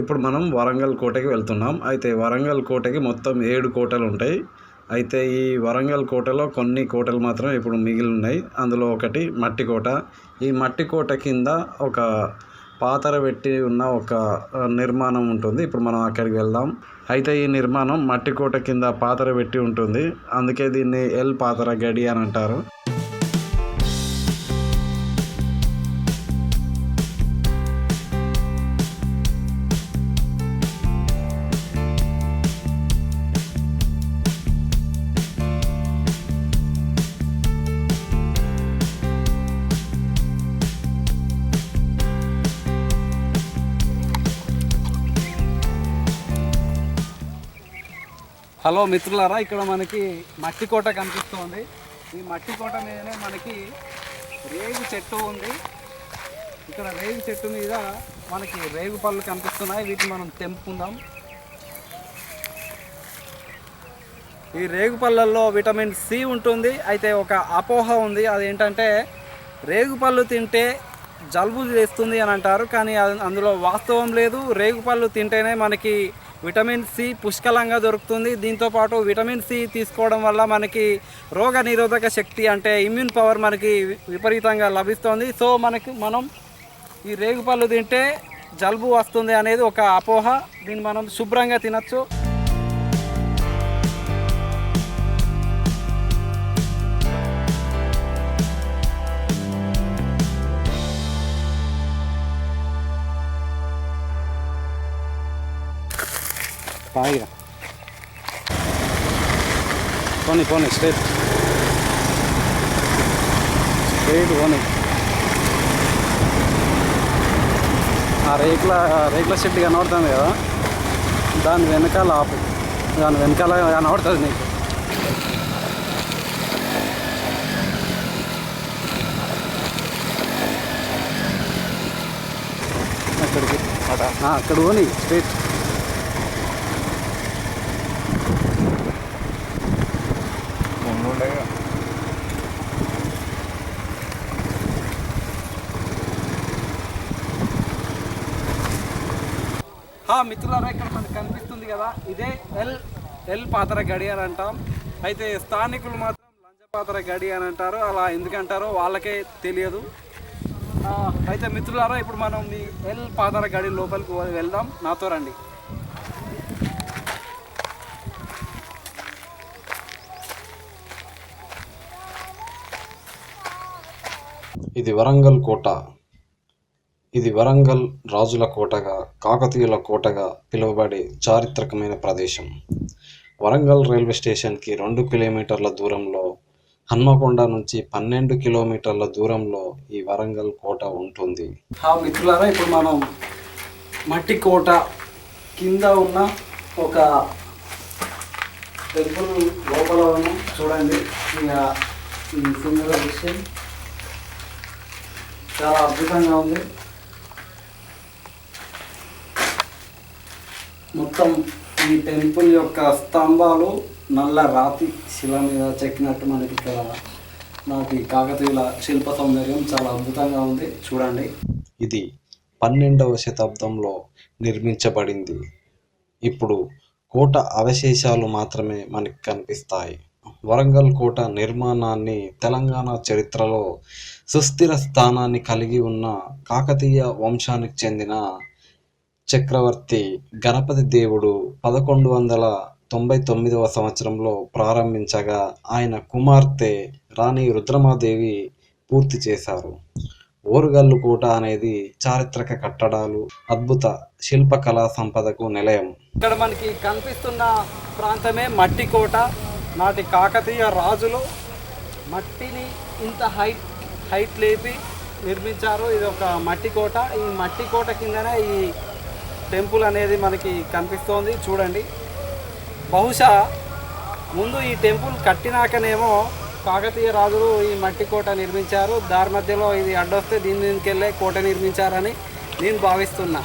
ఇప్పుడు మనం వరంగల్ కోటకి వెళ్తున్నాం. అయితే వరంగల్ కోటకి మొత్తం ఏడు కోటలు ఉంటాయి. అయితే ఈ వరంగల్ కోటలో కొన్ని కోటలు మాత్రం ఇప్పుడు మిగిలి ఉన్నాయి అందులో ఒకటి మట్టి కోట. ఈ మట్టి కోట కింద ఒక పాతర పెట్టి ఉన్న ఒక నిర్మాణం ఉంటుంది. ఇప్పుడు మనం అక్కడికి వెళ్దాం. అయితే ఈ నిర్మాణం మట్టి కోట కింద పాతర పెట్టి ఉంటుంది. అందుకే దీన్ని ఎల్ పాతర గడి అని అంటారు. హలో మిత్రులారా ఇక్కడ మనకి మట్టి కోట కనిపిస్తుంది. ఈ మట్టి కోట మీదనే మనకి రేగు చెట్టు ఉంది. ఇక్కడ రేగు చెట్టు మీద మనకి రేగు పళ్ళు కనిపిస్తున్నాయి. వీటిని మనం తెంపుకుందాం. ఈ రేగు పళ్ళల్లో విటమిన్ సి ఉంటుంది. అయితే ఒక అపోహ ఉంది. అదేంటంటే రేగు పళ్ళు తింటే జలుబు చేస్తుంది అని అంటారు. కానీ అది- అందులో వాస్తవం లేదు. రేగు పళ్ళు తింటేనే మనకి విటమిన్ సి పుష్కలంగా దొరుకుతుంది. దీంతోపాటు విటమిన్ సి తీసుకోవడం వల్ల మనకి రోగ నిరోధక శక్తి అంటే ఇమ్యూన్ పవర్ మనకి విపరీతంగా లభిస్తుంది. సో మనకి మనం ఈ రేగుపళ్ళు తింటే జలుబు వస్తుంది అనేది ఒక అపోహ. దీన్ని మనం శుభ్రంగా తినచ్చు. పాయిగా పోనీ పోనీ స్ట్రేట్ స్ట్రేట్ పోనీ ఆ రేకుల రేకుల షెడ్ కనబడుతుంది కదా? దాని వెనకాల ఆపు. దాని వెనకాల కనబడుతుంది నీకు. అక్కడికి. ఆ, అక్కడ పోనీ స్ట్రేట్ ఆ, మిత్రులారా ఇక్కడ మనకు కనిపిస్తుంది కదా ఇదే ఎల్ ఎల్ పాత్ర గడి అని అంటాం. అయితే స్థానికులు మాత్రం లంచ పాత్ర గడి అని అంటారు అలా ఎందుకంటారో వాళ్ళకే తెలియదు. అయితే మిత్రులారా ఇప్పుడు మనం ఈ ఎల్ పాత్ర గడి లోపలికి వెళ్దాం. నాతో రండి. ఇది వరంగల్ కోట. ఇది వరంగల్ రాజుల కోటగా కాకతీయుల కోటగా పిలువబడే చారిత్రకమైన ప్రదేశం. వరంగల్ రైల్వే స్టేషన్కి రెండు కిలోమీటర్ల దూరంలో హన్మకొండ నుంచి పన్నెండు కిలోమీటర్ల దూరంలో ఈ వరంగల్ కోట ఉంటుంది. మిత్రులారా ఇప్పుడు మనం మట్టి కోట కింద ఉన్న ఒక టెంపుల్ లోపల చూడండి ఇక సింగల్ విషయం చాలా అద్భుతంగా ఉంది. మొత్తం ఈ టెంపుల్ యొక్క స్తంభాలు నల్ల రాతి శిల మీద చెక్కినట్టు మనకి ఇక్కడ మనకి కాకతీయుల శిల్ప సౌందర్యం చాలా అద్భుతంగా ఉంది. చూడండి. ఇది పన్నెండవ శతాబ్దంలో నిర్మించబడింది. ఇప్పుడు కోట అవశేషాలు మాత్రమే మనకి కనిపిస్తాయి. వరంగల్ కోట నిర్మాణాన్ని తెలంగాణ చరిత్రలో సుస్థిర స్థానాన్ని కలిగి ఉన్న కాకతీయ వంశానికి చెందిన చక్రవర్తి గణపతి దేవుడు పదకొండు వందల తొంభై తొమ్మిదవ సంవత్సరంలో ప్రారంభించగా ఆయన కుమార్తె రాణి రుద్రమాదేవి పూర్తి చేశారు. ఓరుగల్లు కోట అనేది చారిత్రక కట్టడాలు అద్భుత శిల్పకళా సంపదకు నిలయం. ఇక్కడ మనకి కనిపిస్తున్న ప్రాంతమే మట్టి కోట. నాటి కాకతీయ రాజులు మట్టిని ఇంత హైట్ హైట్ లేపి నిర్మించారు. ఇది ఒక మట్టి కోట. ఈ మట్టి కోట కిందనే ఈ టెంపుల్ అనేది మనకి కనిపిస్తోంది చూడండి. బహుశా ముందు ఈ టెంపుల్ కట్టినాకనేమో కాకతీయ రాజులు ఈ మట్టి కోట నిర్మించారు. దారి మధ్యలో ఇది అడ్డొస్తే దీని దీనికెళ్ళే వెళ్ళే కోట నిర్మించారని నేను భావిస్తున్నా.